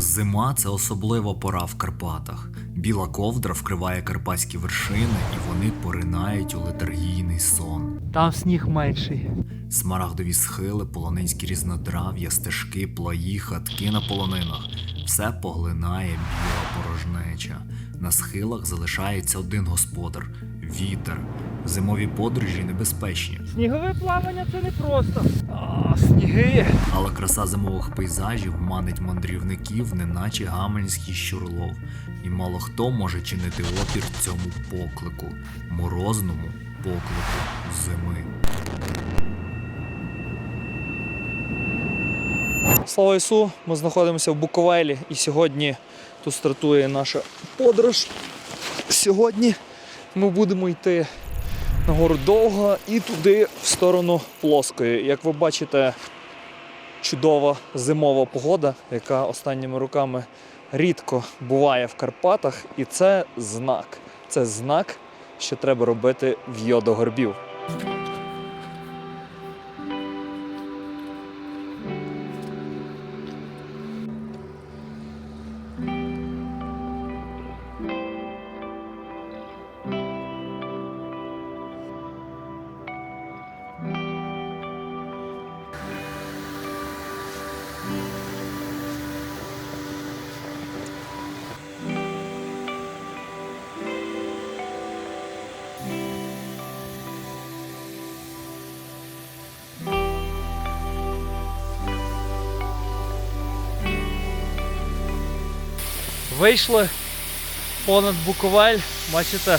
Зима це особлива пора в Карпатах. Біла ковдра вкриває карпатські вершини, і вони поринають у летаргійний сон. Там сніг менший. Смарагдові схили, полонинські різнотрав'я, стежки, плаї, хатки на полонинах. Все поглинає біла порожнеча. На схилах залишається один господар вітер. Зимові подорожі небезпечні, Снігове плавання це не просто. А, сніги. але краса зимових пейзажів манить мандрівників, неначе гамельський щурлов. І мало хто може чинити опір цьому поклику, морозному поклику зими. Слава Ісу! Ми знаходимося в Буковелі і сьогодні тут стартує наша подорож. Сьогодні ми будемо йти на гору Довга і туди в сторону Плоскої. Як ви бачите, чудова зимова погода, яка останніми роками рідко буває в Карпатах, і це знак. Це знак, що треба робити в до горбів. Вийшли понад Буковель, бачите,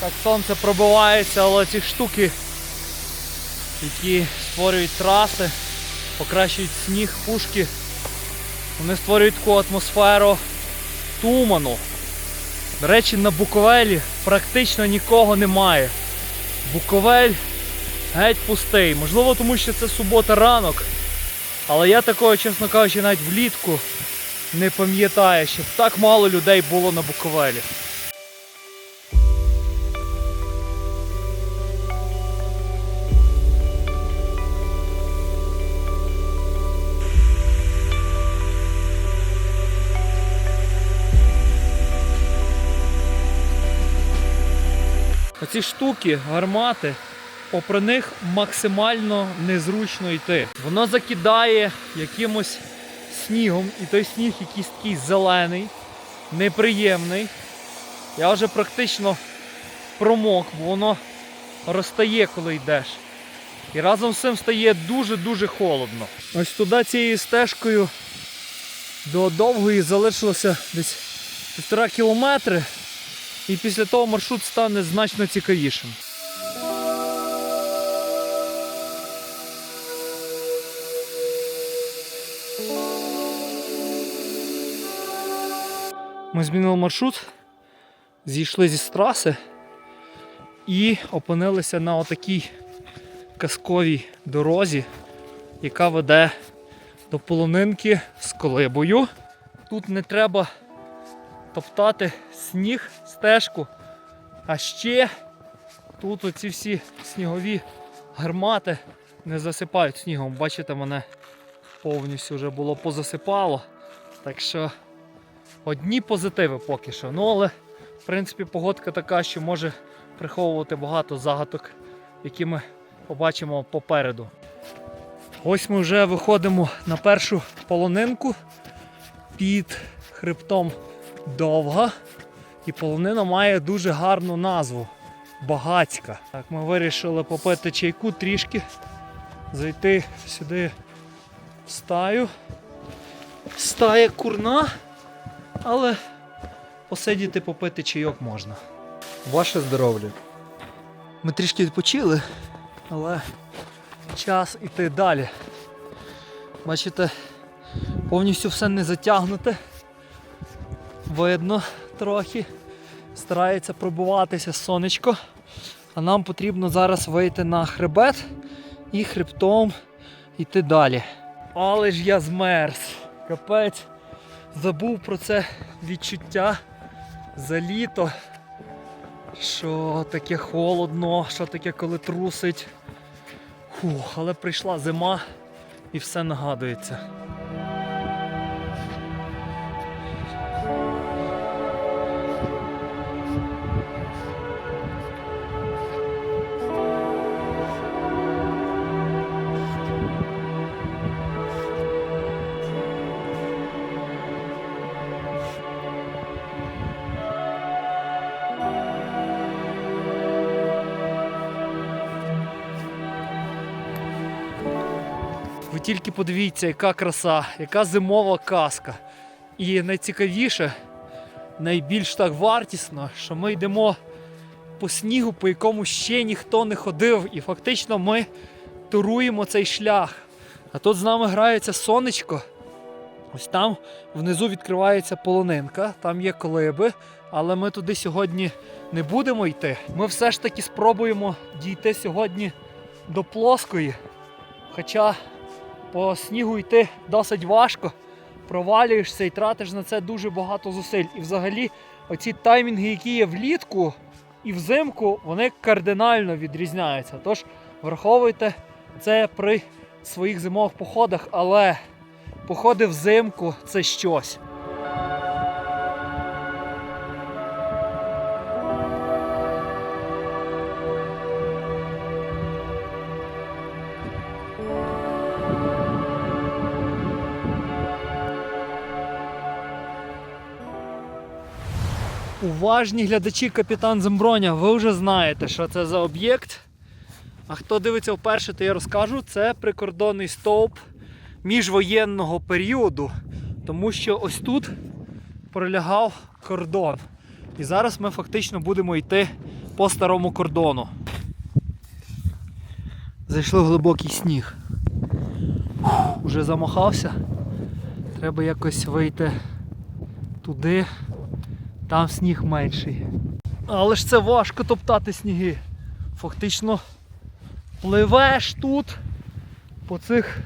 так сонце пробивається, але ці штуки, які створюють траси, покращують сніг, пушки, вони створюють таку атмосферу туману. До речі, на Буковелі практично нікого немає. Буковель геть пустий. Можливо, тому що це субота ранок. Але я такого, чесно кажучи, навіть влітку не пам'ятаю, щоб так мало людей було на Буковелі. Оці штуки, гармати, попри них максимально незручно йти. Воно закидає якимось снігом, і той сніг якийсь такий зелений, неприємний. Я вже практично промок, бо воно розтає, коли йдеш. І разом з цим стає дуже-дуже холодно. Ось туди цією стежкою до довгої залишилося десь півтора кілометри. І після того маршрут стане значно цікавішим. Ми змінили маршрут, зійшли зі траси і опинилися на отакій казковій дорозі, яка веде до полонинки з колибою. Тут не треба топтати сніг, стежку, а ще тут оці всі снігові гармати не засипають снігом. Бачите, мене повністю вже було позасипало. Так що одні позитиви поки що. Ну але в принципі погодка така, що може приховувати багато загадок, які ми побачимо попереду. Ось ми вже виходимо на першу полонинку під хребтом довга. І полонина має дуже гарну назву Багацька. Так, ми вирішили попити чайку трішки, зайти сюди в стаю. Стая курна, але посидіти попити чайок можна. Ваше здоров'я. Ми трішки відпочили, але час іти далі. Бачите, повністю все не затягнуте. Видно трохи. Старається пробиватися сонечко. А нам потрібно зараз вийти на хребет і хребтом йти далі. Але ж я змерз. Капець. Забув про це відчуття за літо. Що таке холодно, що таке, коли трусить. Фух, але прийшла зима і все нагадується. Подивіться, яка краса, яка зимова казка. І найцікавіше, найбільш так вартісно, що ми йдемо по снігу, по якому ще ніхто не ходив, і фактично ми туруємо цей шлях. А тут з нами грається сонечко. Ось там внизу відкривається полонинка, там є колиби, але ми туди сьогодні не будемо йти. Ми все ж таки спробуємо дійти сьогодні до плоскої. Хоча по снігу йти досить важко, провалюєшся і тратиш на це дуже багато зусиль. І взагалі, оці таймінги, які є влітку і взимку, вони кардинально відрізняються. Тож враховуйте це при своїх зимових походах, але походи взимку це щось. Уважні глядачі капітан Земброня, ви вже знаєте, що це за об'єкт. А хто дивиться вперше, то я розкажу. Це прикордонний стовп міжвоєнного періоду, тому що ось тут пролягав кордон. І зараз ми фактично будемо йти по старому кордону. Зайшли глибокий сніг. Уже замахався. Треба якось вийти туди. Там сніг менший. Але ж це важко топтати сніги. Фактично пливеш тут по цих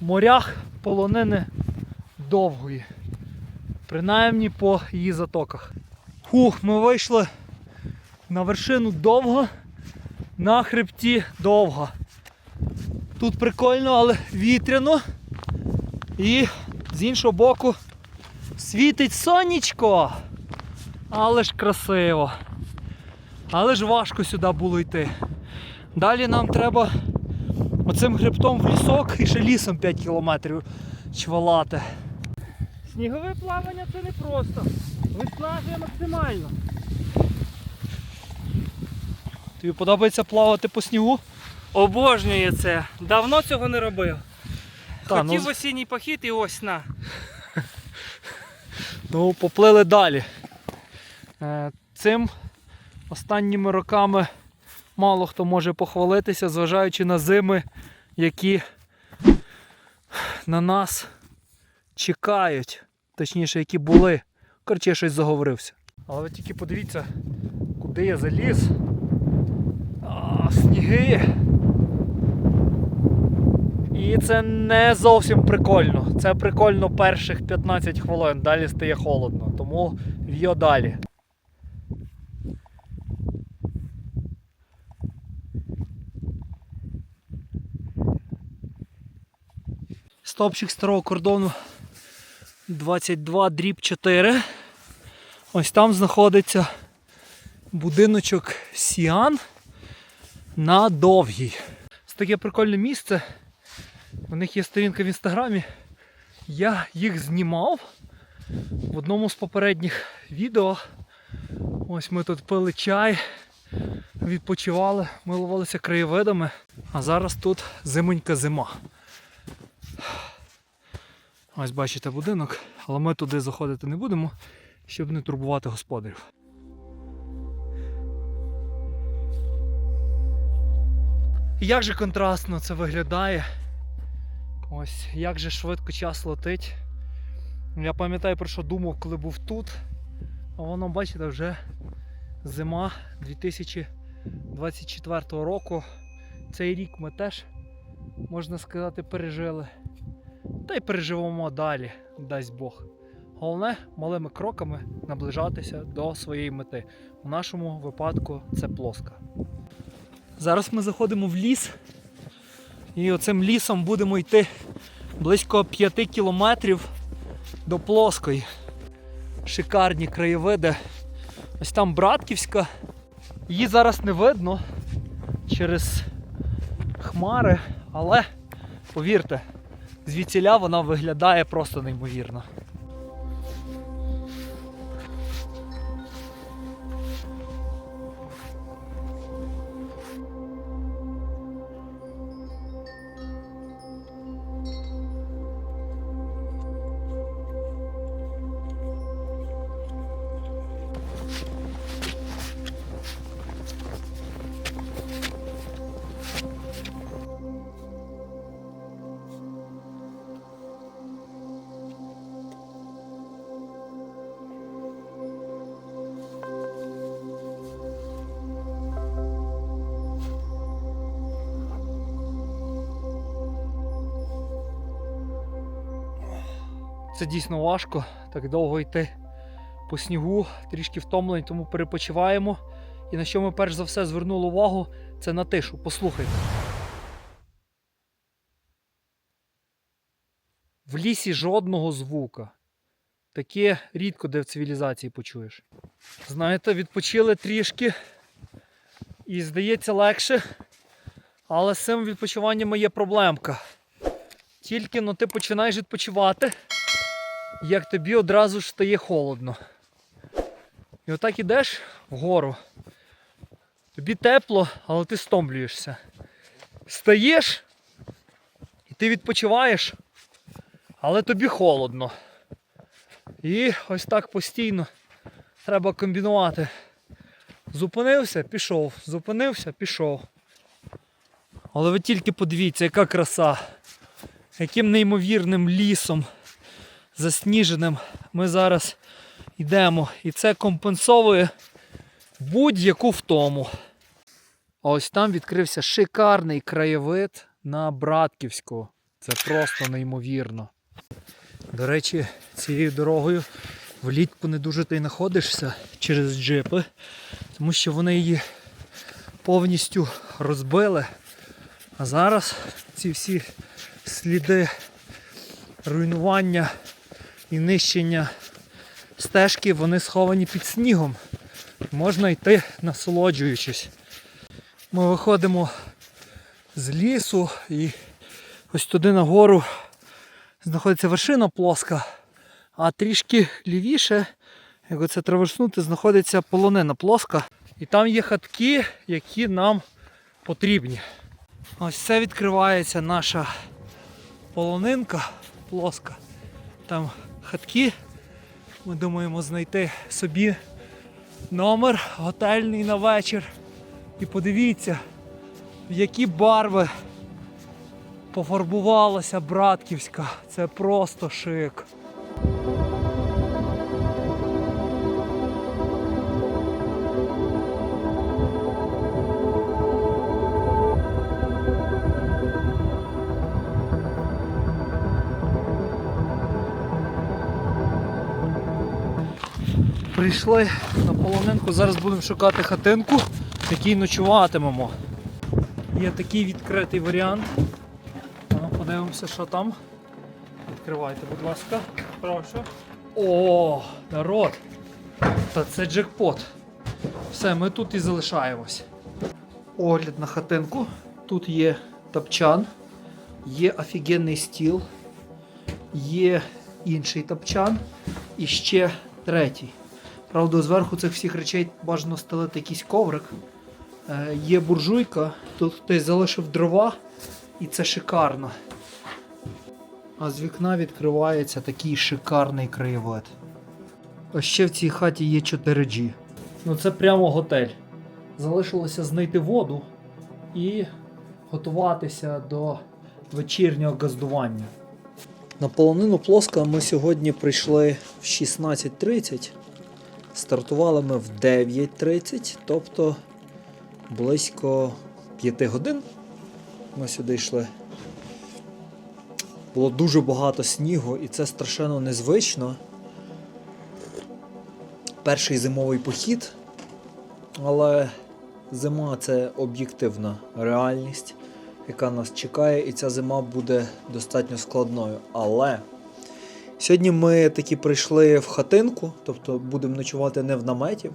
морях полонини довгої. Принаймні по її затоках. Хух, ми вийшли на вершину довго, на хребті довго. Тут прикольно, але вітряно. І з іншого боку світить сонечко. Але ж красиво. Але ж важко сюди було йти. Далі нам треба оцим хребтом в лісок і ще лісом 5 кілометрів чвалати. Снігове плавання це не просто. Виснажує максимально. Тобі подобається плавати по снігу? Обожнює це. Давно цього не робив. Та, Хотів ну, осінній похід і ось на. Ну, поплили далі. Е, Цим останніми роками мало хто може похвалитися, зважаючи на зими, які на нас чекають. Точніше, які були. Коротше, я щось заговорився. Але ви тільки подивіться, куди я заліз. А, сніги. І це не зовсім прикольно. Це прикольно перших 15 хвилин, далі стає холодно, тому в'йо далі. Стопчик старого кордону 22 дріб 4. Ось там знаходиться будиночок Сіан на довгій. Це таке прикольне місце. У них є сторінка в інстаграмі. Я їх знімав в одному з попередніх відео. Ось ми тут пили чай, відпочивали, милувалися краєвидами. А зараз тут зимонька зима. Ось бачите будинок, але ми туди заходити не будемо, щоб не турбувати господарів. Як же контрастно це виглядає. Ось як же швидко час летить. Я пам'ятаю про що думав, коли був тут. А воно, бачите, вже зима 2024 року. Цей рік ми теж, можна сказати, пережили. Та й переживемо далі, дасть Бог. Головне малими кроками наближатися до своєї мети. У нашому випадку це плоска. Зараз ми заходимо в ліс. І оцим лісом будемо йти близько 5 кілометрів до плоскої. Шикарні краєвиди. Ось там Братківська. Її зараз не видно через хмари, але повірте, звідсіля вона виглядає просто неймовірно. Це дійсно важко, так довго йти по снігу, трішки втомлені, тому перепочиваємо. І на що ми перш за все звернули увагу, це на тишу. Послухайте. В лісі жодного звука. Таке рідко де в цивілізації почуєш. Знаєте, відпочили трішки і здається легше. Але з цим відпочиванням є проблемка. Тільки но ти починаєш відпочивати, як тобі одразу ж стає холодно. І отак ідеш вгору. Тобі тепло, але ти стомлюєшся. Стаєш, і ти відпочиваєш, але тобі холодно. І ось так постійно треба комбінувати. Зупинився, пішов, зупинився, пішов. Але ви тільки подивіться, яка краса, яким неймовірним лісом засніженим ми зараз йдемо. І це компенсовує будь-яку втому. А ось там відкрився шикарний краєвид на Братківську. Це просто неймовірно. До речі, цією дорогою влітку не дуже ти знаходишся через джипи, тому що вони її повністю розбили. А зараз ці всі сліди руйнування і нищення стежки, вони сховані під снігом. Можна йти насолоджуючись. Ми виходимо з лісу і ось туди нагору знаходиться вершина плоска, а трішки лівіше, як оце траверснути, знаходиться полонина плоска. І там є хатки, які нам потрібні. Ось це відкривається наша полонинка плоска. Там хатки. Ми думаємо знайти собі номер готельний на вечір. І подивіться, в які барви пофарбувалася Братківська. Це просто шик. Прийшли на полонинку, зараз будемо шукати хатинку, в якій ночуватимемо. Є такий відкритий варіант. Ну, подивимося, що там. Відкривайте, будь ласка. Прошу. О, народ! Та це джекпот. Все, ми тут і залишаємось. Огляд на хатинку. Тут є тапчан, є офігенний стіл, є інший тапчан і ще третій. Правда, зверху цих всіх речей бажано стелити якийсь коврик. Е, є буржуйка, тут хтось залишив дрова, і це шикарно. А з вікна відкривається такий шикарний краєвид. А ще в цій хаті є 4G. Ну це прямо готель. Залишилося знайти воду і готуватися до вечірнього газдування. На полонину плоска ми сьогодні прийшли в 16.30. Стартували ми в 9.30, тобто близько 5 годин. Ми сюди йшли. Було дуже багато снігу, і це страшенно незвично. Перший зимовий похід, але зима це об'єктивна реальність, яка нас чекає, і ця зима буде достатньо складною. Але сьогодні ми таки прийшли в хатинку, тобто будемо ночувати не в наметі.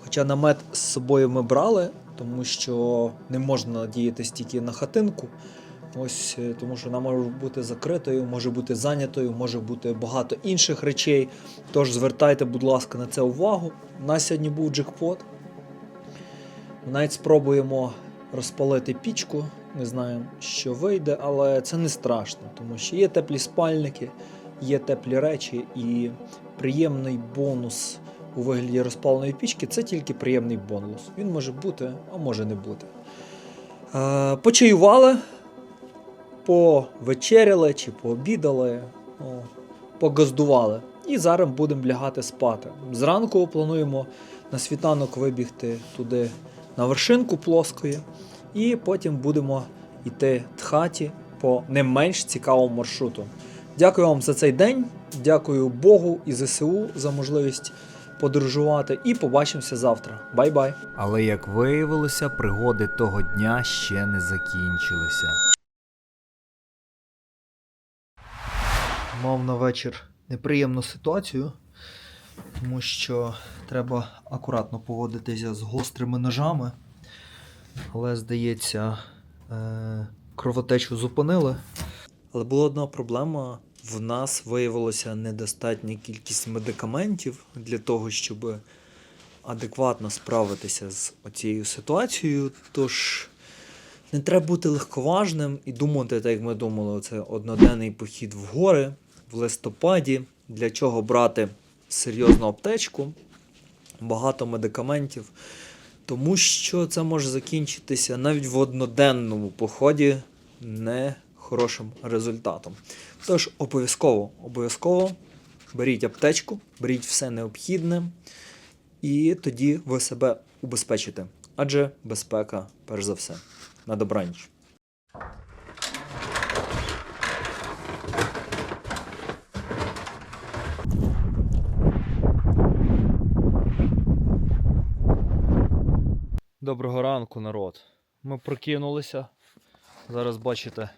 Хоча намет з собою ми брали, тому що не можна надіятися тільки на хатинку. Ось е, тому що вона може бути закритою, може бути зайнятою, може бути багато інших речей. Тож звертайте, будь ласка, на це увагу. У нас сьогодні був джекпот. Навіть спробуємо розпалити пічку. Не знаю, що вийде, але це не страшно, тому що є теплі спальники, є теплі речі і приємний бонус у вигляді розпаленої пічки це тільки приємний бонус. Він може бути, а може не бути. Е, почаювали, повечеряли чи пообідали, о, погоздували. І зараз будемо лягати спати. Зранку плануємо на світанок вибігти туди на вершинку плоскої, і потім будемо йти тхаті по не менш цікавому маршруту. Дякую вам за цей день. Дякую Богу і ЗСУ за можливість подорожувати. І побачимося завтра. Бай-бай. Але як виявилося, пригоди того дня ще не закінчилися. Мав на вечір неприємну ситуацію, тому що треба акуратно поводитися з гострими ножами. Але, здається, е- кровотечу зупинили. Але була одна проблема. В нас виявилося недостатня кількість медикаментів для того, щоб адекватно справитися з цією ситуацією. Тож не треба бути легковажним і думати, так як ми думали, це одноденний похід в гори в листопаді. Для чого брати серйозну аптечку, багато медикаментів, тому що це може закінчитися навіть в одноденному поході не хорошим результатом. Тож обов'язково, обов'язково беріть аптечку, беріть все необхідне, і тоді ви себе убезпечите. Адже безпека, перш за все, на добраніч. Доброго ранку, народ. Ми прокинулися. Зараз бачите,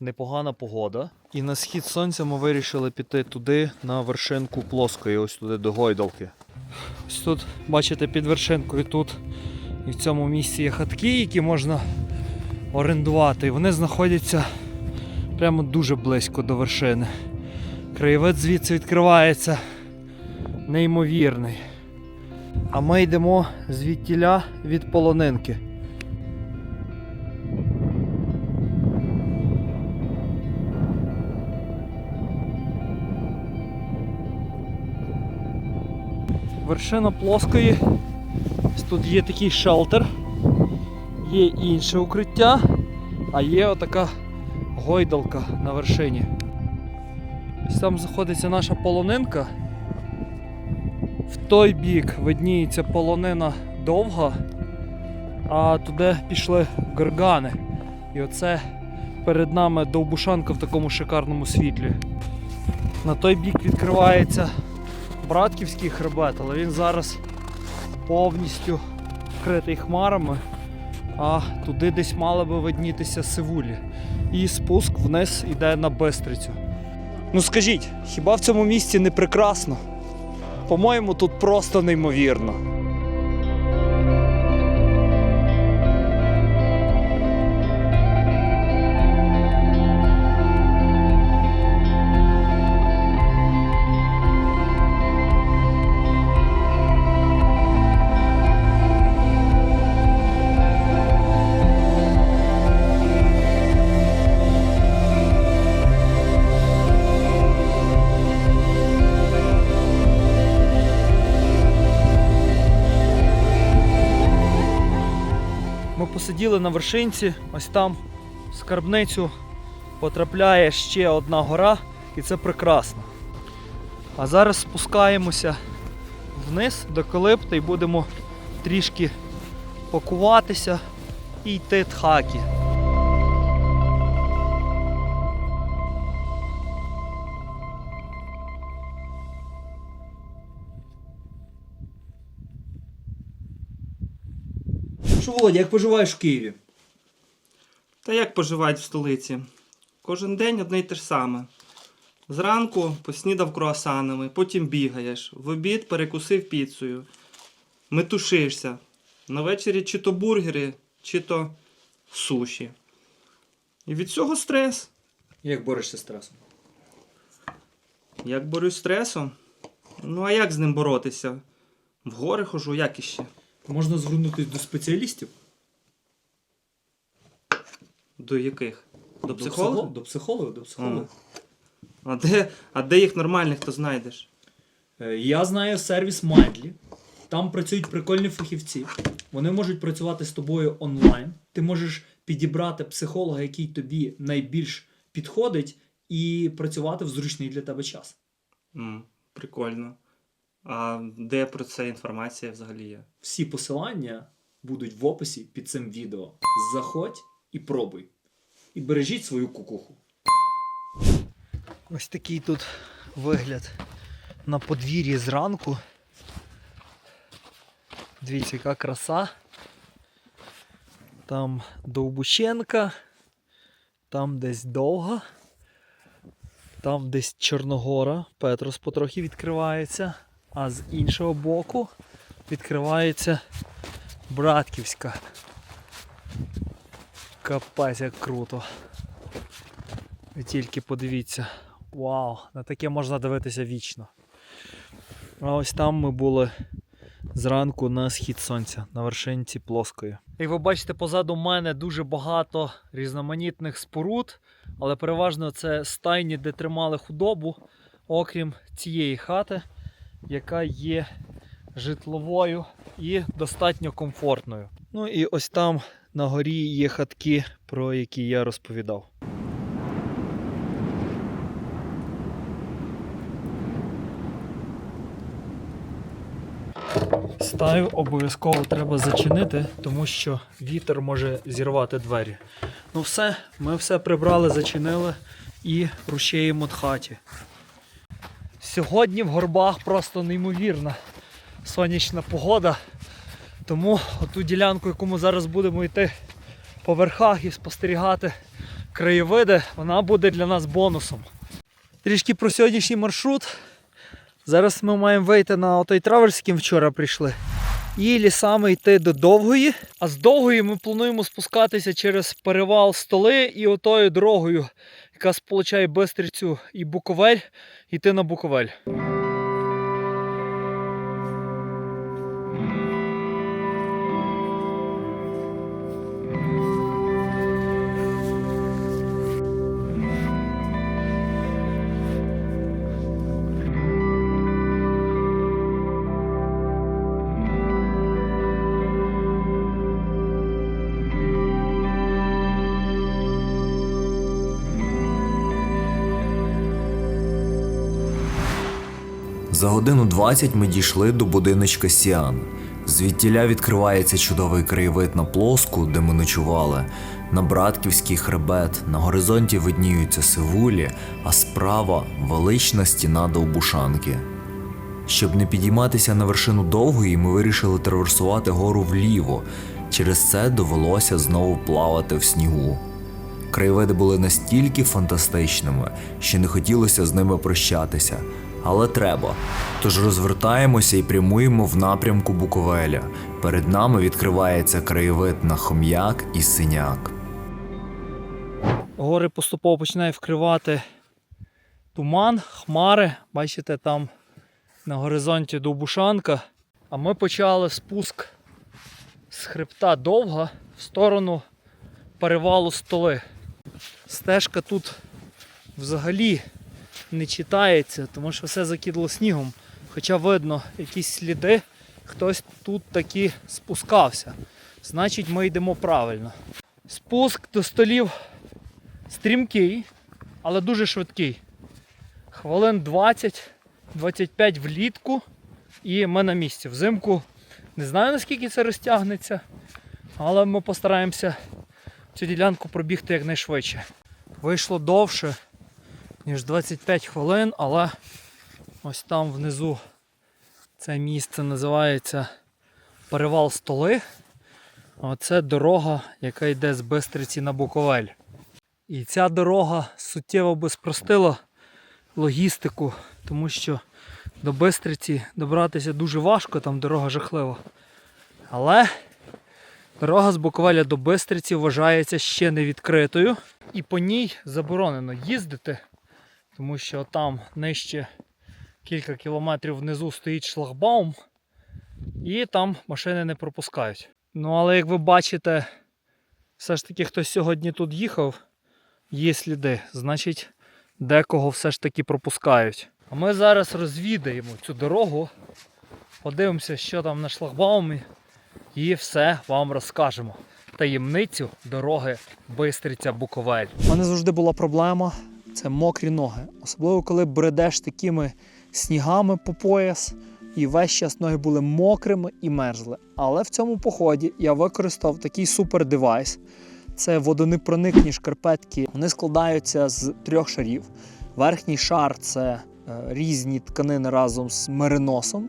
непогана погода. І на схід сонця ми вирішили піти туди, на вершинку плоскої, ось туди до гойдалки. Ось тут, бачите, під вершинкою тут і в цьому місці є хатки, які можна орендувати. І вони знаходяться прямо дуже близько до вершини. Краєвид звідси відкривається неймовірний. А ми йдемо звідтіля від полонинки. Вершина плоскої. Тут є такий шелтер, є інше укриття, а є отака гойдалка на вершині. Ось там знаходиться наша полонинка. В той бік видніється полонина довга, а туди пішли горгани. І оце перед нами довбушанка в такому шикарному світлі. На той бік відкривається Братківський хребет, але він зараз повністю вкритий хмарами, а туди десь мали би виднітися сивулі. І спуск вниз йде на Бистрицю. Ну скажіть, хіба в цьому місці не прекрасно? По-моєму, тут просто неймовірно. Ми посиділи на вершинці, ось там в скарбницю потрапляє ще одна гора, і це прекрасно. А зараз спускаємося вниз до Калипти і будемо трішки пакуватися і йти тхаки. Що, Володя, як поживаєш в Києві? Та як поживають в столиці? Кожен день одне й те ж саме. Зранку поснідав круасанами, потім бігаєш, в обід перекусив піцею, метушишся. На вечері чи то бургери, чи то суші. І від цього стрес. Як борешся з стресом? Як борюсь з стресом? Ну а як з ним боротися? В гори хожу, як іще? Можна звернутися до спеціалістів. До яких? До психолога? До психолога, до психолога. А де, а де їх нормальних то знайдеш? Е, Я знаю сервіс Mindly. Там працюють прикольні фахівці. Вони можуть працювати з тобою онлайн. Ти можеш підібрати психолога, який тобі найбільш підходить, і працювати в зручний для тебе час. М, прикольно. А де про це інформація взагалі є? Всі посилання будуть в описі під цим відео. Заходь і пробуй. І бережіть свою кукуху. Ось такий тут вигляд на подвір'ї зранку. Дивіться, яка краса. Там Довбученка, там десь довга, там десь Чорногора, Петрос потрохи відкривається, а з іншого боку відкривається Братківська. Капець, як круто. Ви тільки подивіться. Вау, на таке можна дивитися вічно. А ось там ми були зранку на схід сонця на вершинці плоскої. Як ви бачите, позаду мене дуже багато різноманітних споруд, але переважно це стайні, де тримали худобу, окрім цієї хати, яка є житловою і достатньо комфортною. Ну і ось там на горі є хатки, про які я розповідав. Стаю обов'язково треба зачинити, тому що вітер може зірвати двері. Ну все, ми все прибрали, зачинили і рушаємо в хаті. Сьогодні в горбах просто неймовірна сонячна погода. Тому оту ділянку, яку ми зараз будемо йти по верхах і спостерігати краєвиди, вона буде для нас бонусом. Трішки про сьогоднішній маршрут. Зараз ми маємо вийти на той траверс, з яким вчора прийшли. І лісами йти до довгої. А з довгої ми плануємо спускатися через перевал столи і отою дорогою, яка сполучає Бестрицю і Буковель, йти на Буковель. Годину 20 ми дійшли до будиночка Сіан. Звідтіля відкривається чудовий краєвид на плоску, де ми ночували. На Братківський хребет, на горизонті видніються сивулі, а справа велична стіна довбушанки. Щоб не підійматися на вершину довгої, ми вирішили траверсувати гору вліво. Через це довелося знову плавати в снігу. Краєвиди були настільки фантастичними, що не хотілося з ними прощатися. Але треба. Тож розвертаємося і прямуємо в напрямку Буковеля. Перед нами відкривається краєвид на хом'як і синяк. Гори поступово починає вкривати туман, хмари. Бачите, там на горизонті Довбушанка. А ми почали спуск з хребта довга в сторону перевалу столи. Стежка тут взагалі не читається, тому що все закидло снігом. Хоча видно якісь сліди, хтось тут таки спускався. Значить, ми йдемо правильно. Спуск до столів стрімкий, але дуже швидкий. Хвилин 20-25 влітку і ми на місці. Взимку не знаю наскільки це розтягнеться, але ми постараємося цю ділянку пробігти якнайшвидше. Вийшло довше, ніж 25 хвилин, але ось там внизу це місце називається Перевал Столи. А це дорога, яка йде з Бистриці на Буковель. І ця дорога суттєво би спростила логістику, тому що до Бистриці добратися дуже важко, там дорога жахлива. Але дорога з Буковеля до Бистриці вважається ще не відкритою. І по ній заборонено їздити, тому що там нижче кілька кілометрів внизу стоїть шлагбаум, і там машини не пропускають. Ну але як ви бачите, все ж таки хтось сьогодні тут їхав, є сліди, значить декого все ж таки пропускають. А ми зараз розвідаємо цю дорогу, подивимося, що там на шлагбаумі, і все вам розкажемо. Таємницю дороги Бистриця Буковель. У мене завжди була проблема це мокрі ноги. Особливо коли бредеш такими снігами по пояс, і весь час ноги були мокрими і мерзли. Але в цьому поході я використав такий супер девайс. Це водонепроникні шкарпетки. Вони складаються з трьох шарів. Верхній шар це різні тканини разом з мериносом.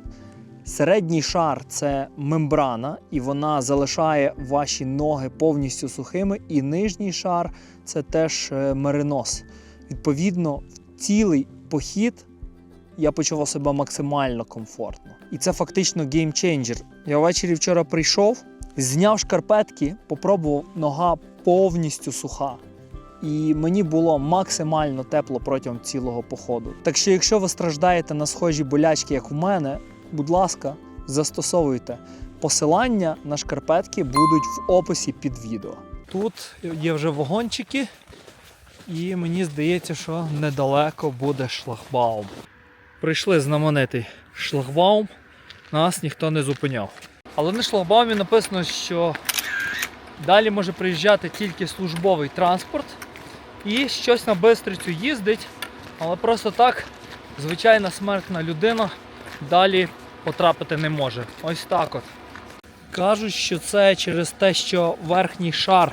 Середній шар це мембрана, і вона залишає ваші ноги повністю сухими. І нижній шар це теж е, меринос. Відповідно, в цілий похід я почував себе максимально комфортно. І це фактично геймченджер. Я ввечері вчора прийшов, зняв шкарпетки, попробував, нога повністю суха. І мені було максимально тепло протягом цілого походу. Так що, якщо ви страждаєте на схожі болячки, як в мене, будь ласка, застосовуйте. Посилання на шкарпетки будуть в описі під відео. Тут є вже вагончики, і мені здається, що недалеко буде шлагбаум. Прийшли знаменитий шлагбаум, нас ніхто не зупиняв. Але на шлагбаумі написано, що далі може приїжджати тільки службовий транспорт і щось на бистрицю їздить, але просто так звичайна смертна людина далі потрапити не може. Ось так от. Кажуть, що це через те, що верхній шар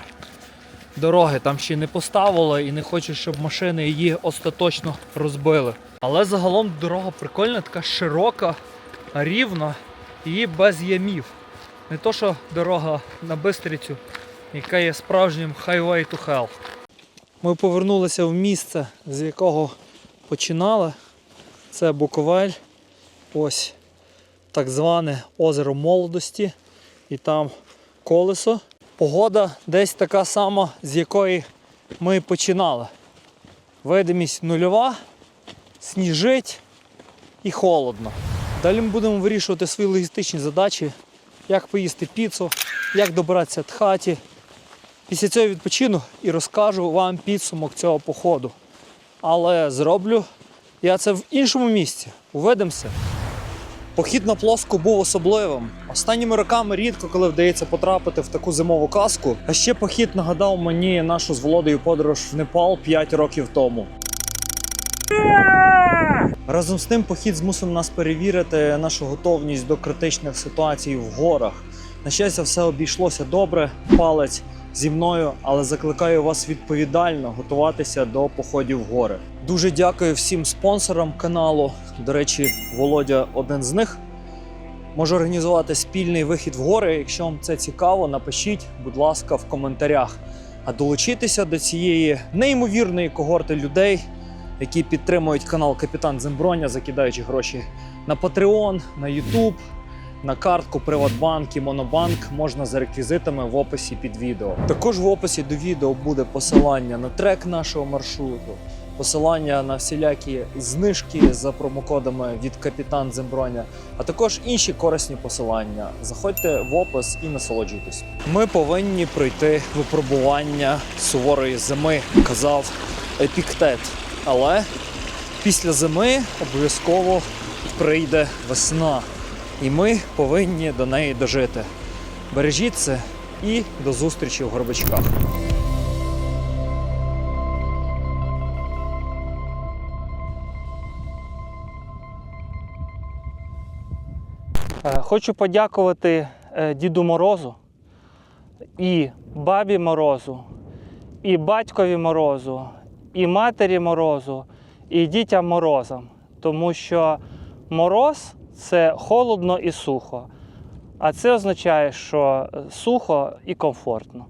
дороги там ще не поставили і не хочуть, щоб машини її остаточно розбили. Але загалом дорога прикольна, така широка, рівна і без ямів. Не то, що дорога на Бистрицю, яка є справжнім highway to hell. Ми повернулися в місце, з якого починали. Це Буковель. Ось так зване озеро молодості. І там колесо. Погода десь така сама, з якої ми починали. Видимість нульова, сніжить і холодно. Далі ми будемо вирішувати свої логістичні задачі, як поїсти піцу, як добратися до хаті. Після цього відпочину і розкажу вам підсумок цього походу. Але зроблю я це в іншому місці. Уведемося. Похід на плоску був особливим. Останніми роками рідко коли вдається потрапити в таку зимову казку. А ще похід нагадав мені нашу з Володою подорож в Непал 5 років тому. Разом з тим, похід змусив нас перевірити нашу готовність до критичних ситуацій в горах. На щастя, все обійшлося добре, палець зі мною, але закликаю вас відповідально готуватися до походів в гори. Дуже дякую всім спонсорам каналу. До речі, Володя один з них. Може організувати спільний вихід в гори. Якщо вам це цікаво, напишіть, будь ласка, в коментарях. А долучитися до цієї неймовірної когорти людей, які підтримують канал Капітан Земброня, закидаючи гроші на Patreon, на YouTube, на картку Приватбанк і Монобанк можна за реквізитами в описі під відео. Також в описі до відео буде посилання на трек нашого маршруту, посилання на всілякі знижки за промокодами від Капітан Земброня, а також інші корисні посилання. Заходьте в опис і насолоджуйтесь. Ми повинні пройти випробування суворої зими, казав Епіктет. Але після зими обов'язково прийде весна, і ми повинні до неї дожити. Бережіть це і до зустрічі в горбачках. Хочу подякувати е, Діду Морозу і бабі Морозу, і батькові Морозу, і матері Морозу, і дітям Морозам. Тому що мороз це холодно і сухо. А це означає, що сухо і комфортно.